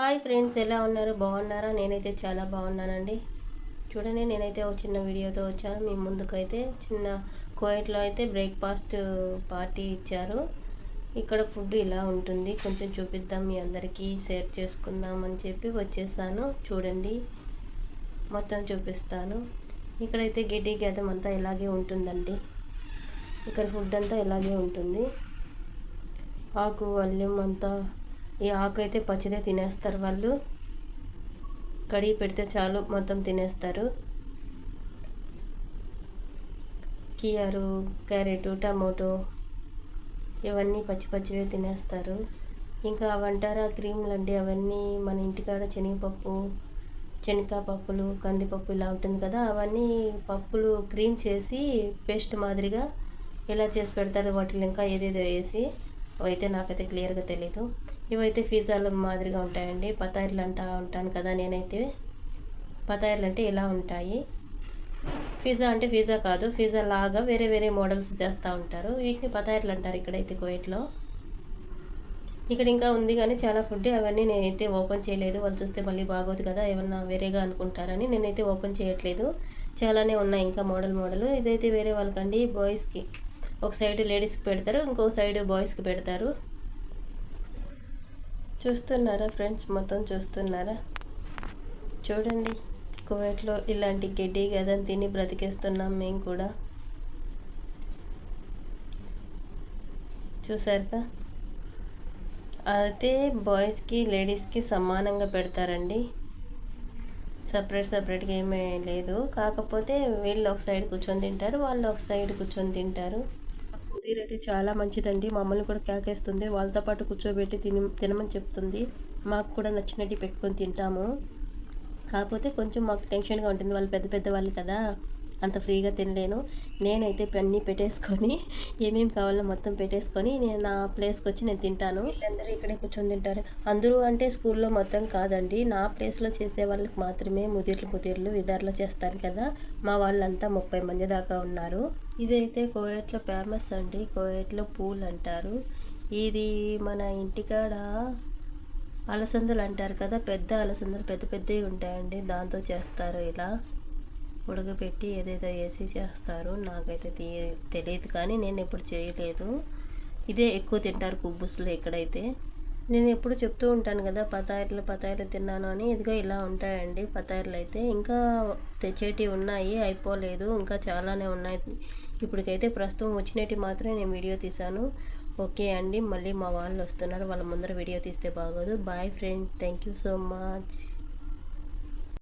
Hi friends ఎలా ఉన్నారు? బాగున్నారా? నేనైతే చాలా బాగున్నానండి. చూడండి నేనైతే ఒక చిన్న వీడియోతో వచ్చాను. మీ ముందుకైతే చిన్న కోయట్లో అయితే బ్రేక్ఫాస్ట్ పార్టీ ఇచ్చారు. ఇక్కడ ఫుడ్ ఇలా ఉంటుంది. కొంచెం చూపిద్దాం మీ అందరికీ షేర్ చేసుకుందాం అని చెప్పి వచ్చేసాను. చూడండి మొత్తం చూపిస్తాను. ఇక్కడైతే గిడ్డి గదం అంతా ఇలాగే ఉంటుందండి. ఇక్కడ ఫుడ్ అంతా ఇలాగే ఉంటుంది. ఆకు వల్యం అంతా ఈ ఆకు అయితే పచ్చిదే తినేస్తారు వాళ్ళు. కడిగి పెడితే చాలు మొత్తం తినేస్తారు. కియారు క్యారెట్ టమోటో ఇవన్నీ పచ్చి పచ్చివే తినేస్తారు. ఇంకా అవంటారా క్రీములు అండి అవన్నీ మన ఇంటికాడ శనగపప్పు శనగకాయ పప్పులు కందిపప్పు ఇలా ఉంటుంది కదా అవన్నీ పప్పులు క్రీమ్ చేసి పేస్ట్ మాదిరిగా ఇలా చేసి పెడతారు వాటిలో ఇంకా ఏదేదో వేసి. అవైతే నాకైతే క్లియర్గా తెలీదు. ఇవైతే పిజ్జాల మాదిరిగా ఉంటాయండి. పతాయిర్లు అంటా ఉంటాను కదా నేనైతే. పతాయిర్లు అంటే ఇలా ఉంటాయి. పిజ్జా అంటే పిజ్జా కాదు. పిజ్జా లాగా వేరే వేరే మోడల్స్ చేస్తూ ఉంటారు. వీటిని పతాయిర్లు అంటారు ఇక్కడైతే కోయట్లో. ఇక్కడ ఇంకా ఉంది కానీ చాలా ఫుడ్ అవన్నీ నేనైతే ఓపెన్ చేయలేదు. వాళ్ళు చూస్తే మళ్ళీ బాగోదు కదా ఏమన్నా వేరేగా అనుకుంటారని నేనైతే ఓపెన్ చేయట్లేదు. చాలానే ఉన్నాయి ఇంకా మోడల్ మోడల్. ఇదైతే వేరే వాళ్ళకండి. బాయ్స్కి ఒక సైడ్ లేడీస్కి పెడతారు ఇంకో సైడ్ బాయ్స్కి పెడతారు. చూస్తున్నారా ఫ్రెండ్స్? మొత్తం చూస్తున్నారా? చూడండి కువైట్లో ఇలాంటి గడ్డి గదని తిని బ్రతికేస్తున్నాం మేము కూడా. చూసారుగా అయితే బాయ్స్కి లేడీస్కి సమానంగా పెడతారండి. సపరేట్ సపరేట్గా ఏమీ లేదు. కాకపోతే వీళ్ళు ఒక సైడ్ కూర్చొని తింటారు వాళ్ళు ఒక సైడ్ కూర్చొని తింటారు. ముదీర్ అయితే చాలా మంచిదండి. మమ్మల్ని కూడా కేకేస్తుంది. వాళ్ళతో పాటు కూర్చోబెట్టి తిని తినమని చెప్తుంది. మాకు కూడా నచ్చినట్టు పెట్టుకొని తింటాము. కాకపోతే కొంచెం మాకు టెన్షన్గా ఉంటుంది. వాళ్ళు పెద్ద పెద్ద వాళ్ళు కదా. అంత ఫ్రీగా తినలేను. నేనైతే అన్నీ పెట్టేసుకొని ఏమేమి కావాలో మొత్తం పెట్టేసుకొని నేను నా ప్లేస్కి వచ్చి నేను తింటాను. వీళ్ళందరూ ఇక్కడే కూర్చొని తింటారు. అందరూ అంటే స్కూల్లో మొత్తం కాదండి. నా ప్లేస్లో చేసే వాళ్ళకి మాత్రమే ముదిర్లు ముదిర్లు విధార్లు చేస్తారు కదా. మా వాళ్ళంతా ముప్పై మంది దాకా ఉన్నారు. ఇదైతే కోయట్లో ఫేమస్ అండి. కోయట్లో పూలు అంటారు. ఇది మన ఇంటికాడ అలసందలు అంటారు కదా పెద్ద అలసందలు పెద్ద పెద్దవి ఉంటాయండి. దాంతో చేస్తారు ఇలా. ఉడకబెట్టి ఏదేదో వేసి చేస్తారు. నాకైతే తెలియదు కానీ నేను ఎప్పుడు చేయలేదు. ఇదే ఎక్కువ తింటారు కుబ్బుస్లో ఇక్కడైతే. నేను ఎప్పుడు చెప్తూ ఉంటాను కదా పతాయిలు పతాయిలు తిన్నాను అని. ఇదిగో ఇలా ఉంటాయండి పతాయిలు అయితే. ఇంకా తెచ్చేటి ఉన్నాయి అయిపోలేదు. ఇంకా చాలానే ఉన్నాయి. ఇప్పటికైతే ప్రస్తుతం వచ్చినట్టు మాత్రమే నేను వీడియో తీశాను. ఓకే అండి. మళ్ళీ మా వాళ్ళు వస్తున్నారు. వాళ్ళ ముందర వీడియో తీస్తే బాగోదు. Boy friend. Thank you so much.